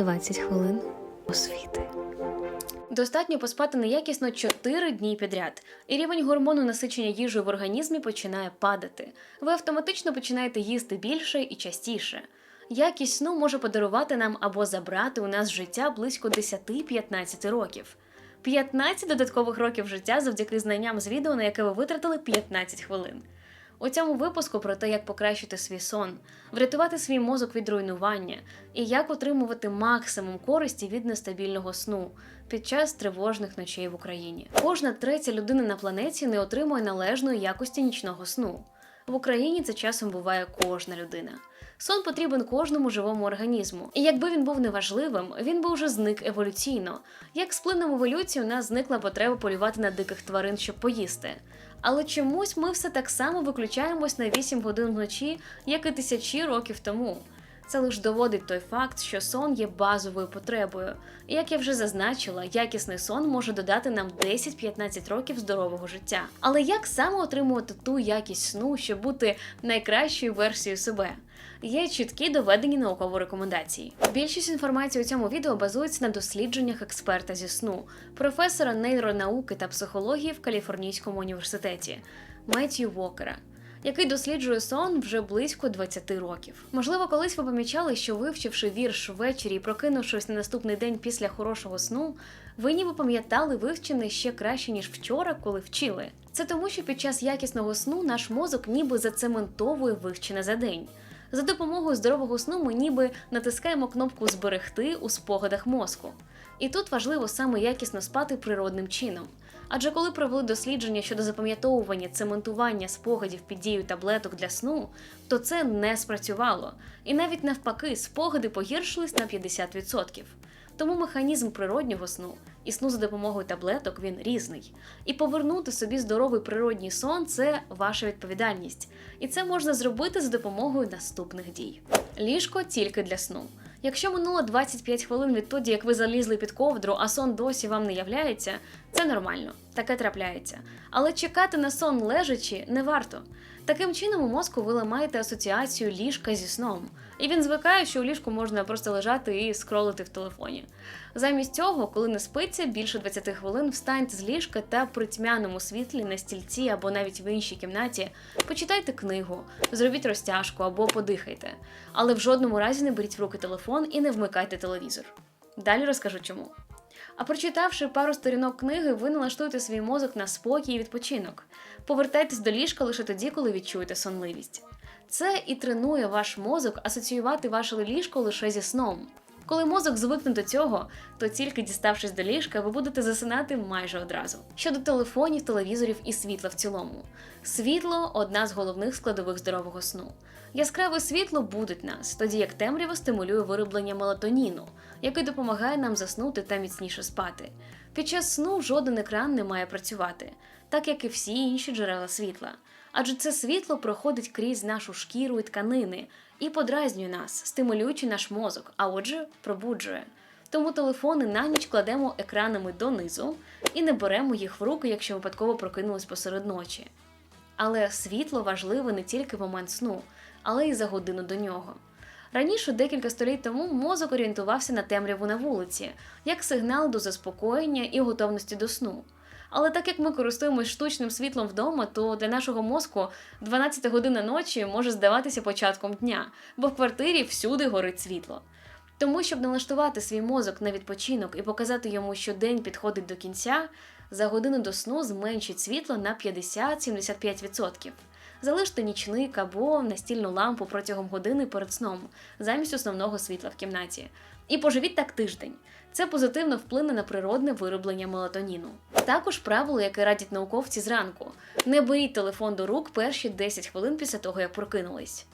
20 хвилин освіти. Достатньо поспати неякісно 4 дні підряд, і рівень гормону насичення їжею в організмі починає падати. Ви автоматично починаєте їсти більше і частіше. Якість сну може подарувати нам або забрати у нас життя близько 10-15 років. 15 додаткових років життя завдяки знанням з відео, на яке ви витратили 15 хвилин. У цьому випуску про те, як покращити свій сон, врятувати свій мозок від руйнування і як отримувати максимум користі від нестабільного сну під час тривожних ночей в Україні. Кожна третя людина на планеті не отримує належної якості нічного сну. В Україні це часом буває кожна людина. Сон потрібен кожному живому організму, і якби він був неважливим, він би вже зник еволюційно. Як з плином еволюції у нас зникла потреба полювати на диких тварин, щоб поїсти. Але чомусь ми все так само виключаємось на 8 годин вночі, як і тисячі років тому. Це лише доводить той факт, що сон є базовою потребою. І як я вже зазначила, якісний сон може додати нам 10-15 років здорового життя. Але як саме отримувати ту якість сну, щоб бути найкращою версією себе? Є чіткі доведені наукові рекомендації. Більшість інформації у цьому відео базується на дослідженнях експерта зі сну, професора нейронауки та психології в Каліфорнійському університеті Меттью Вокера який досліджує сон вже близько 20 років. Можливо, колись ви помічали, що вивчивши вірш ввечері і прокинувшись на наступний день після хорошого сну, ви ніби пам'ятали вивчене ще краще ніж вчора, коли вчили. Це тому, що під час якісного сну наш мозок ніби зацементовує вивчене за день. За допомогою здорового сну ми ніби натискаємо кнопку Зберегти у спогадах мозку. І тут важливо саме якісно спати природним чином. Адже коли провели дослідження щодо запам'ятовування цементування спогадів під дією таблеток для сну, то це не спрацювало. І навіть навпаки, спогади погіршились на 50%. Тому механізм природнього сну і сну за допомогою таблеток він різний. І повернути собі здоровий природній сон це ваша відповідальність. І це можна зробити за допомогою наступних дій. Ліжко тільки для сну. Якщо минуло 25 хвилин відтоді, як ви залізли під ковдру, а сон досі вам не являється, це нормально, таке трапляється. Але чекати на сон лежачи не варто. Таким чином у мозку ви ламаєте асоціацію ліжка зі сном, і він звикає, що у ліжку можна просто лежати і скролити в телефоні. Замість цього, коли не спиться більше 20 хвилин, встаньте з ліжка та при тьмяному світлі на стільці або навіть в іншій кімнаті почитайте книгу, зробіть розтяжку або подихайте. Але в жодному разі не беріть в руки телефон і не вмикайте телевізор. Далі розкажу чому. А прочитавши пару сторінок книги, ви налаштуєте свій мозок на спокій і відпочинок. Повертайтесь до ліжка лише тоді, коли відчуєте сонливість. Це і тренує ваш мозок асоціювати ваше ліжко лише зі сном. Коли мозок звикне до цього, то тільки діставшись до ліжка, ви будете засинати майже одразу. Щодо телефонів, телевізорів і світла в цілому. Світло одна з головних складових здорового сну. Яскраве світло будить нас, тоді як темрява стимулює вироблення мелатоніну, який допомагає нам заснути та міцніше спати. Під час сну жоден екран не має працювати, так як і всі інші джерела світла. Адже це світло проходить крізь нашу шкіру і тканини і подразнює нас, стимулюючи наш мозок, а отже, пробуджує. Тому телефони на ніч кладемо екранами донизу і не беремо їх в руки, якщо випадково прокинулись посеред ночі. Але світло важливе не тільки в момент сну, але й за годину до нього. Раніше, декілька століть тому, мозок орієнтувався на темряву на вулиці, як сигнал до заспокоєння і готовності до сну. Але так як ми користуємось штучним світлом вдома, то для нашого мозку 12 година ночі може здаватися початком дня, бо в квартирі всюди горить світло. Тому, щоб налаштувати свій мозок на відпочинок і показати йому, що день підходить до кінця, за годину до сну зменшить світло на 50-75%. Залиште нічник або настільну лампу протягом години перед сном, замість основного світла в кімнаті. І поживіть так тиждень. Це позитивно вплине на природне вироблення мелатоніну. Також правило, яке радять науковці зранку: не беріть телефон до рук перші 10 хвилин після того, як прокинулись.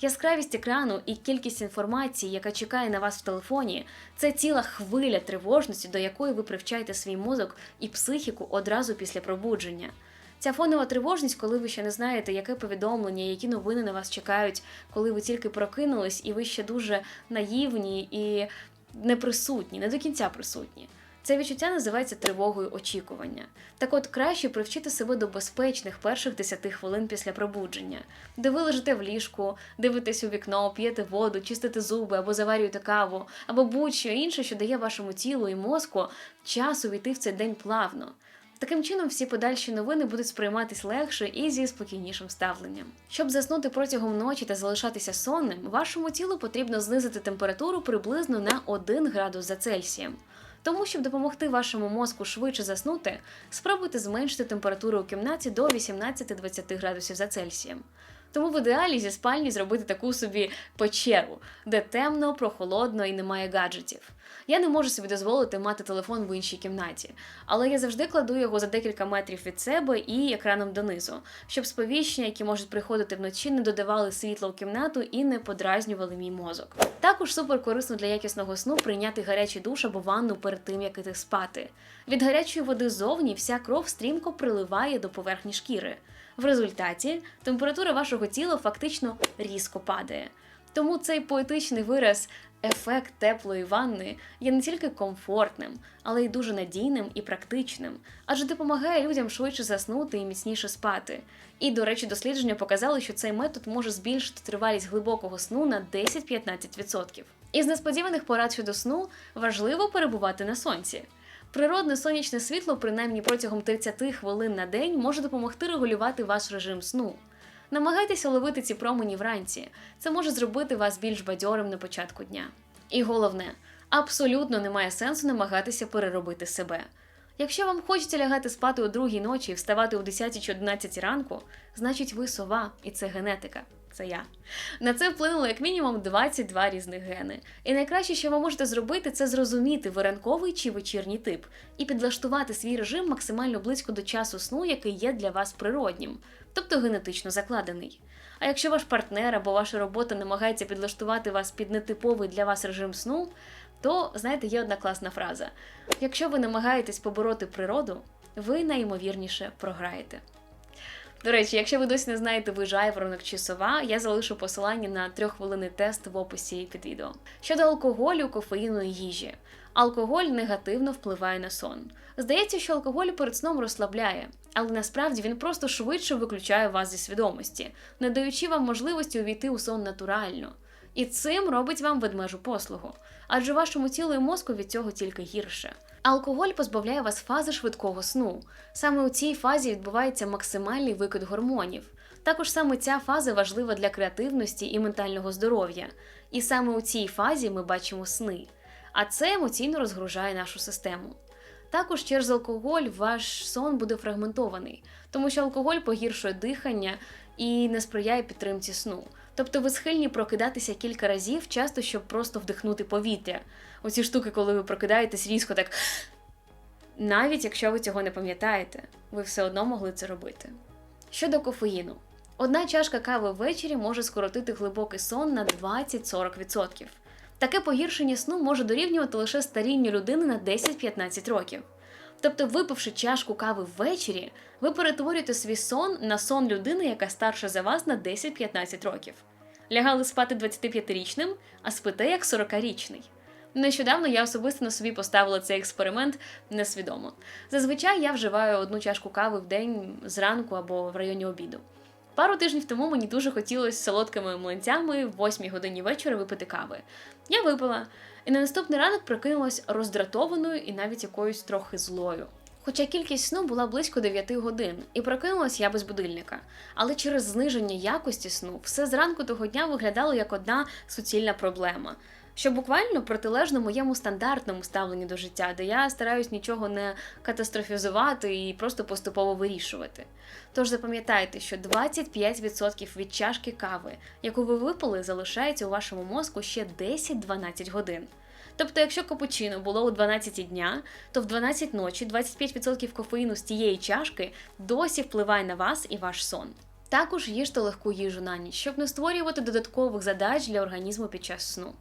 Яскравість екрану і кількість інформації, яка чекає на вас в телефоні, це ціла хвиля тривожності, до якої ви привчаєте свій мозок і психіку одразу після пробудження. Ця фонова тривожність, коли ви ще не знаєте, яке повідомлення, які новини на вас чекають, коли ви тільки прокинулись, і ви ще дуже наївні і неприсутні, не до кінця присутні. Це відчуття називається тривогою очікування. Так от краще привчити себе до безпечних перших 10 хвилин після пробудження, де ви лежите в ліжку, дивитесь у вікно, п'єте воду, чистите зуби або заварюєте каву, або будь-що інше, що дає вашому тілу і мозку час увійти в цей день плавно. Таким чином, всі подальші новини будуть сприйматись легше і зі спокійнішим ставленням. Щоб заснути протягом ночі та залишатися сонним, вашому тілу потрібно знизити температуру приблизно на 1 градус за Цельсієм. Тому, щоб допомогти вашому мозку швидше заснути, спробуйте зменшити температуру у кімнаті до 18-20 градусів за Цельсієм. Тому в ідеалі зі спальні зробити таку собі печеру, де темно, прохолодно і немає гаджетів. Я не можу собі дозволити мати телефон в іншій кімнаті, але я завжди кладу його за декілька метрів від себе і екраном донизу, щоб сповіщення, які можуть приходити вночі, не додавали світла у кімнату і не подразнювали мій мозок. Також супер корисно для якісного сну прийняти гарячий душ або ванну перед тим, як іти спати. Від гарячої води зовні вся кров стрімко приливає до поверхні шкіри. В результаті температура вашого тіла фактично різко падає. Тому цей поетичний вираз ефект теплої ванни є не тільки комфортним, але й дуже надійним і практичним, адже допомагає людям швидше заснути і міцніше спати. І, до речі, дослідження показали, що цей метод може збільшити тривалість глибокого сну на 10-15%. Із несподіваних порад щодо сну важливо перебувати на сонці. Природне сонячне світло, принаймні протягом 30 хвилин на день, може допомогти регулювати ваш режим сну. Намагайтеся ловити ці промені вранці. Це може зробити вас більш бадьорим на початку дня. І головне, абсолютно немає сенсу намагатися переробити себе. Якщо вам хочеться лягати спати о другій ночі і вставати о 10 чи 11 ранку, значить ви сова, і це генетика. Це я. На це вплинуло як мінімум 22 різних гени. І найкраще, що ви можете зробити, це зрозуміти ви ранковий чи вечірній тип, і підлаштувати свій режим максимально близько до часу сну, який є для вас природнім, тобто генетично закладений. А якщо ваш партнер або ваша робота намагається підлаштувати вас під нетиповий для вас режим сну, то знаєте, є одна класна фраза: якщо ви намагаєтесь побороти природу, ви найімовірніше програєте. До речі, якщо ви досі не знаєте, ви жайворонок чи сова, я залишу посилання на трьоххвилинний тест в описі під відео. Щодо алкоголю, кофеїну і їжі. Алкоголь негативно впливає на сон. Здається, що алкоголь перед сном розслабляє, але насправді він просто швидше виключає вас зі свідомості, не даючи вам можливості увійти у сон натурально. І цим робить вам ведмежу послугу, адже вашому тілу і мозку від цього тільки гірше. Алкоголь позбавляє вас фази швидкого сну. Саме у цій фазі відбувається максимальний викид гормонів. Також саме ця фаза важлива для креативності і ментального здоров'я. І саме у цій фазі ми бачимо сни. А це емоційно розгружає нашу систему. Також через алкоголь ваш сон буде фрагментований, тому що алкоголь погіршує дихання і не сприяє підтримці сну. Тобто ви схильні прокидатися кілька разів, часто щоб просто вдихнути повітря. Оці штуки, коли ви прокидаєтесь різко так. Навіть якщо ви цього не пам'ятаєте, ви все одно могли це робити. Щодо кофеїну, одна чашка кави ввечері може скоротити глибокий сон на 20-40%. Таке погіршення сну може дорівнювати лише старінню людини на 10-15 років. Тобто, випивши чашку кави ввечері, ви перетворюєте свій сон на сон людини, яка старша за вас на 10-15 років. Лягали спати 25-річним, а спите як 40-річний. Нещодавно я особисто на собі поставила цей експеримент несвідомо. Зазвичай я вживаю одну чашку кави в день зранку або в районі обіду. Пару тижнів тому мені дуже хотілося солодкими млинцями в 8 годині вечора випити кави. Я випила, і на наступний ранок прокинулась роздратованою і навіть якоюсь трохи злою. Хоча кількість сну була близько 9 годин, і прокинулась я без будильника. Але через зниження якості сну все зранку того дня виглядало як одна суцільна проблема. Що буквально протилежно моєму стандартному ставленню до життя, де я стараюсь нічого не катастрофізувати і просто поступово вирішувати. Тож запам'ятайте, що 25% від чашки кави, яку ви випили, залишається у вашому мозку ще 10-12 годин. Тобто, якщо капучино було у 12 дня, то в 12 ночі 25% кофеїну з тієї чашки досі впливає на вас і ваш сон. Також їжте легку їжу на ніч, щоб не створювати додаткових задач для організму під час сну.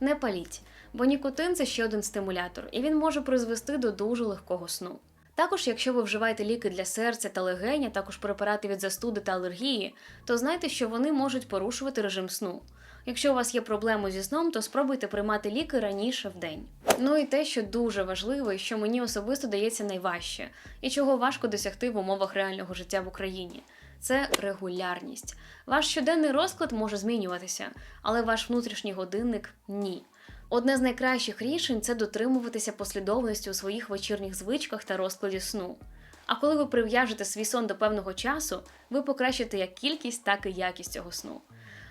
Не паліть, бо нікотин це ще один стимулятор, і він може призвести до дуже легкого сну. Також, якщо ви вживаєте ліки для серця та легень, а також препарати від застуди та алергії, то знайте, що вони можуть порушувати режим сну. Якщо у вас є проблеми зі сном, то спробуйте приймати ліки раніше в день. Ну і те, що дуже важливо, і що мені особисто дається найважче, і чого важко досягти в умовах реального життя в Україні. Це регулярність. Ваш щоденний розклад може змінюватися, але ваш внутрішній годинник ні. Одне з найкращих рішень це дотримуватися послідовності у своїх вечірніх звичках та розкладі сну. А коли ви прив'яжете свій сон до певного часу, ви покращите як кількість, так і якість цього сну.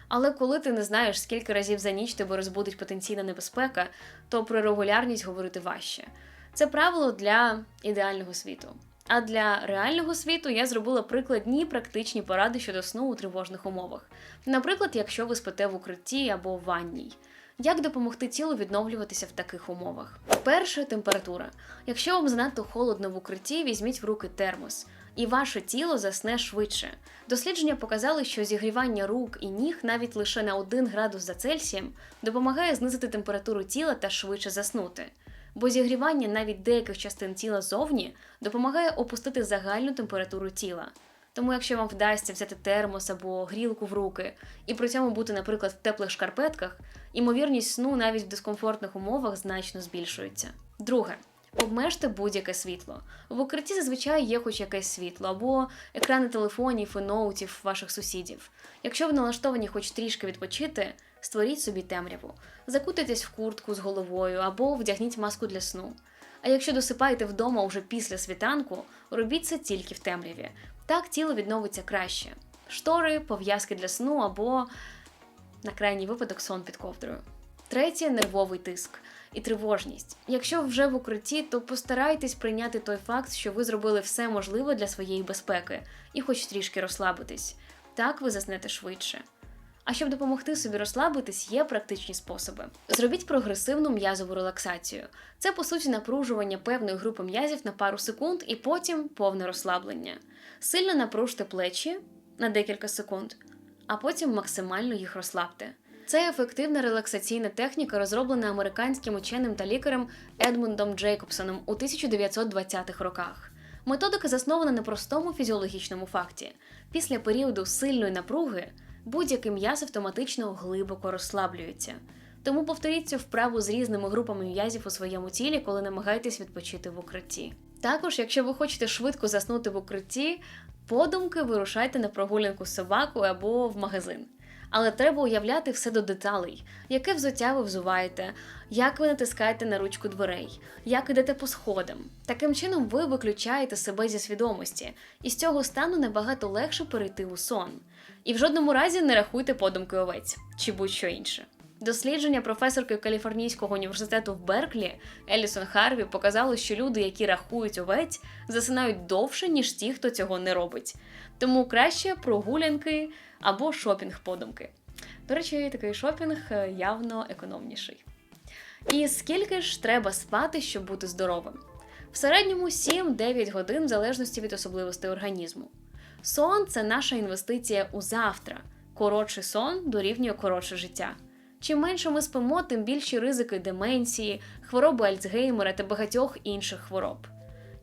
Але коли ти не знаєш, скільки разів за ніч тебе розбудить потенційна небезпека, то про регулярність говорити важче. Це правило для ідеального світу. А для реального світу я зробила прикладні практичні поради щодо сну у тривожних умовах. Наприклад, якщо ви спите в укритті або в ванній. Як допомогти тілу відновлюватися в таких умовах? Перше температура. Якщо вам занадто холодно в укритті, візьміть в руки термос, і ваше тіло засне швидше. Дослідження показали, що зігрівання рук і ніг навіть лише на 1 градус за Цельсієм допомагає знизити температуру тіла та швидше заснути. Бо зігрівання навіть деяких частин тіла зовні допомагає опустити загальну температуру тіла. Тому, якщо вам вдасться взяти термос або грілку в руки і при цьому бути, наприклад, в теплих шкарпетках, імовірність сну навіть в дискомфортних умовах значно збільшується. Друге. Обмежте будь-яке світло. В укритті зазвичай є хоч якесь світло, або екрани телефонів і ноутів ваших сусідів. Якщо ви налаштовані хоч трішки відпочити, створіть собі темряву, закутайтесь в куртку з головою або вдягніть маску для сну. А якщо досипаєте вдома уже після світанку, робіть це тільки в темряві. Так тіло відновиться краще. Штори, пов'язки для сну або, на крайній випадок, сон під ковдрою. Третє нервовий тиск і тривожність. Якщо вже в укритті, то постарайтесь прийняти той факт, що ви зробили все можливе для своєї безпеки і хоч трішки розслабитись. Так ви заснете швидше. А щоб допомогти собі розслабитись, є практичні способи. Зробіть прогресивну м'язову релаксацію. Це по суті напружування певної групи м'язів на пару секунд і потім повне розслаблення. Сильно напружте плечі на декілька секунд, а потім максимально їх розслабте. Це ефективна релаксаційна техніка, розроблена американським ученим та лікарем Едмундом Джейкобсоном у 1920-х роках. Методика заснована на простому фізіологічному факті. Після періоду сильної напруги будь-який м'яз автоматично глибоко розслаблюється. Тому повторіть цю вправу з різними групами м'язів у своєму тілі, коли намагаєтесь відпочити в укритті. Також, якщо ви хочете швидко заснути в укритті, подумки вирушайте на прогулянку з собакою або в магазин. Але треба уявляти все до деталей, яке взуття ви взуваєте, як ви натискаєте на ручку дверей, як ідете по сходам. Таким чином ви виключаєте себе зі свідомості, і з цього стану набагато легше перейти у сон. І в жодному разі не рахуйте подумки овець чи будь-що інше. Дослідження професорки Каліфорнійського університету в Берклі Елісон Харві показало, що люди, які рахують овець, засинають довше, ніж ті, хто цього не робить. Тому краще прогулянки або шопінг-подумки. До речі, такий шопінг е, явно економніший. І скільки ж треба спати, щоб бути здоровим? В середньому 7-9 годин в залежності від особливостей організму. Сон це наша інвестиція у завтра. Коротший сон дорівнює коротше життя. Чим менше ми спимо, тим більші ризики деменції, хвороби Альцгеймера та багатьох інших хвороб.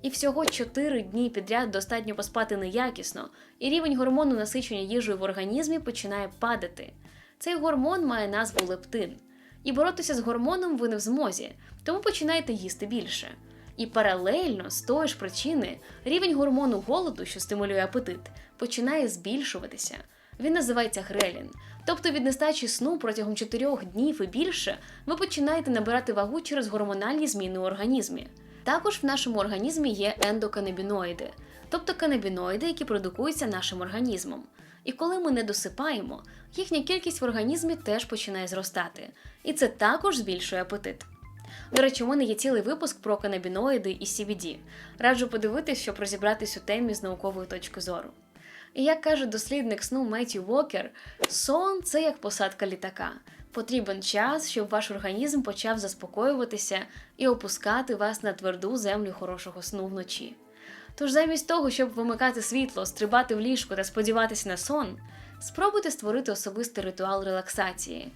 І всього 4 дні підряд достатньо поспати неякісно, і рівень гормону насичення їжею в організмі починає падати. Цей гормон має назву лептин. І боротися з гормоном ви не в змозі, тому починаєте їсти більше. І паралельно з тої ж причини рівень гормону голоду, що стимулює апетит, починає збільшуватися. Він називається грелін. Тобто від нестачі сну протягом 4 днів і більше ви починаєте набирати вагу через гормональні зміни у організмі. Також в нашому організмі є ендоканабіноїди, тобто канабіноїди, які продукуються нашим організмом. І коли ми не досипаємо, їхня кількість в організмі теж починає зростати, і це також збільшує апетит. До речі, у мене є цілий випуск про канабіноїди і CBD. Раджу подивитись, щоб розібратись у темі з наукової точки зору. І як каже дослідник сну Меттью Вокер, сон це як посадка літака. Потрібен час, щоб ваш організм почав заспокоюватися і опускати вас на тверду землю хорошого сну вночі. Тож замість того, щоб вимикати світло, стрибати в ліжку та сподіватися на сон, спробуйте створити особистий ритуал релаксації.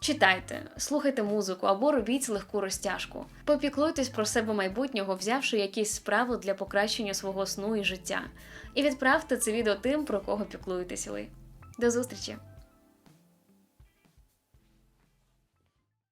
Читайте, слухайте музику або робіть легку розтяжку. Попіклуйтесь про себе майбутнього, взявши якісь справи для покращення свого сну і життя. І відправте це відео тим, про кого піклуєтеся ви. До зустрічі!